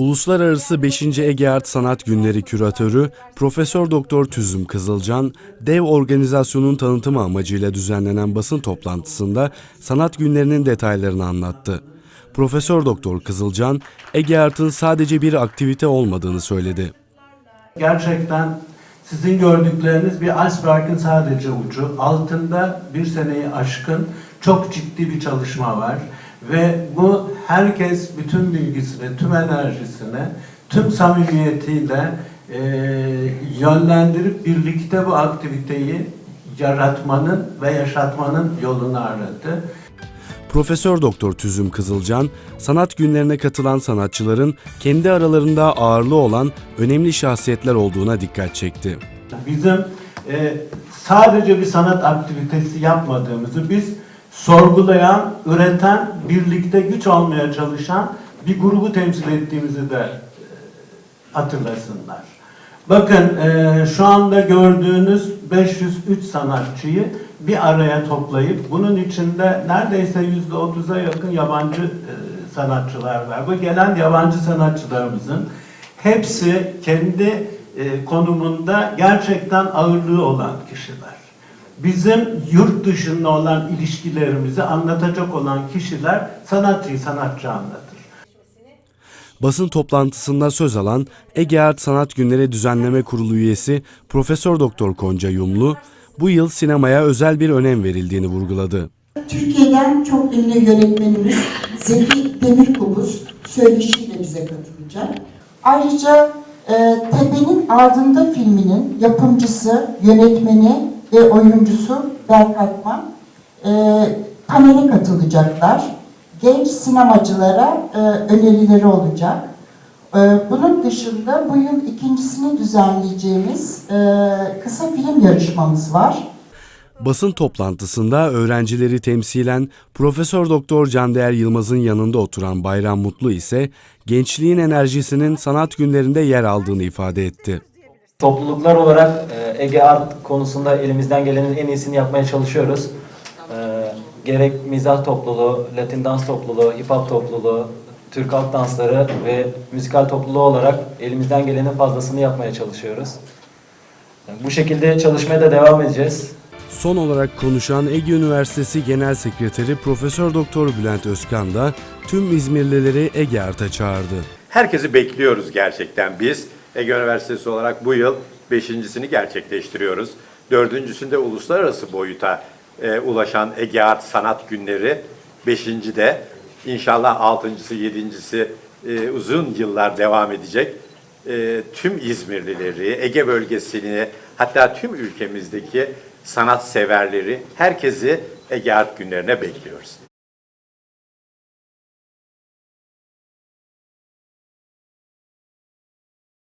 Uluslararası 5. Ege Art Sanat Günleri küratörü Profesör Doktor Tüzüm Kızılcan, dev organizasyonun tanıtımı amacıyla düzenlenen basın toplantısında sanat günlerinin detaylarını anlattı. Profesör Doktor Kızılcan, Ege Art'ın sadece bir aktivite olmadığını söyledi. Gerçekten sizin gördükleriniz bir iceberg'in sadece ucu. Altında bir seneyi aşkın çok ciddi bir çalışma var. Ve bu herkes bütün bilgisini, tüm enerjisini, tüm samimiyetiyle e, yönlendirip birlikte bu aktiviteyi yaratmanın ve yaşatmanın yolunu aradı. Profesör Doktor Tüzüm Kızılcan, sanat günlerine katılan sanatçıların kendi aralarında ağırlığı olan önemli şahsiyetler olduğuna dikkat çekti. Bizim e, sadece bir sanat aktivitesi yapmadığımızı biz sorgulayan, üreten, birlikte güç almaya çalışan bir grubu temsil ettiğimizi de e, hatırlasınlar. Bakın e, şu anda gördüğünüz 503 sanatçıyı bir araya toplayıp bunun içinde neredeyse yüzde otuza yakın yabancı e, sanatçılar var. Bu gelen yabancı sanatçılarımızın hepsi kendi e, konumunda gerçekten ağırlığı olan kişiler. Bizim yurt dışında olan ilişkilerimizi anlatacak olan kişiler sanatçıyı sanatçı anlatır. Basın toplantısında söz alan Ege Art Sanat Günleri Düzenleme Kurulu üyesi Profesör Doktor Konca Yumlu, bu yıl sinemaya özel bir önem verildiğini vurguladı. Türkiye'den çok ünlü yönetmenimiz Zeki Demirkubuz söyleşiyle bize katılacak. Ayrıca e, Tepe'nin Ardında filminin yapımcısı, yönetmeni ve oyuncusu Berk Akman e, panele katılacaklar. Genç sinemacılara e, önerileri olacak. E, bunun dışında bu yıl ikincisini düzenleyeceğimiz e, kısa film yarışmamız var. Basın toplantısında öğrencileri temsilen Profesör Doktor Candeğer Yılmaz'ın yanında oturan Bayram Mutlu ise gençliğin enerjisinin sanat günlerinde yer aldığını ifade etti. Topluluklar olarak e, Ege Art konusunda elimizden gelenin en iyisini yapmaya çalışıyoruz. Gerek mizah topluluğu, Latin dans topluluğu, hip hop topluluğu, Türk halk dansları ve müzikal topluluğu olarak elimizden gelenin fazlasını yapmaya çalışıyoruz. Bu şekilde çalışmaya da devam edeceğiz. Son olarak konuşan Ege Üniversitesi Genel Sekreteri Profesör Doktor Bülent Özkan da tüm İzmirlileri Ege Art'a çağırdı. Herkesi bekliyoruz gerçekten biz. Ege Üniversitesi olarak bu yıl beşincisini gerçekleştiriyoruz. Dördüncüsünde uluslararası boyuta e, ulaşan Ege Art Sanat Günleri. Beşinci de inşallah altıncısı, yedincisi e, uzun yıllar devam edecek. E, tüm İzmirlileri, Ege bölgesini hatta tüm ülkemizdeki sanat severleri herkesi Ege Art Günlerine bekliyoruz.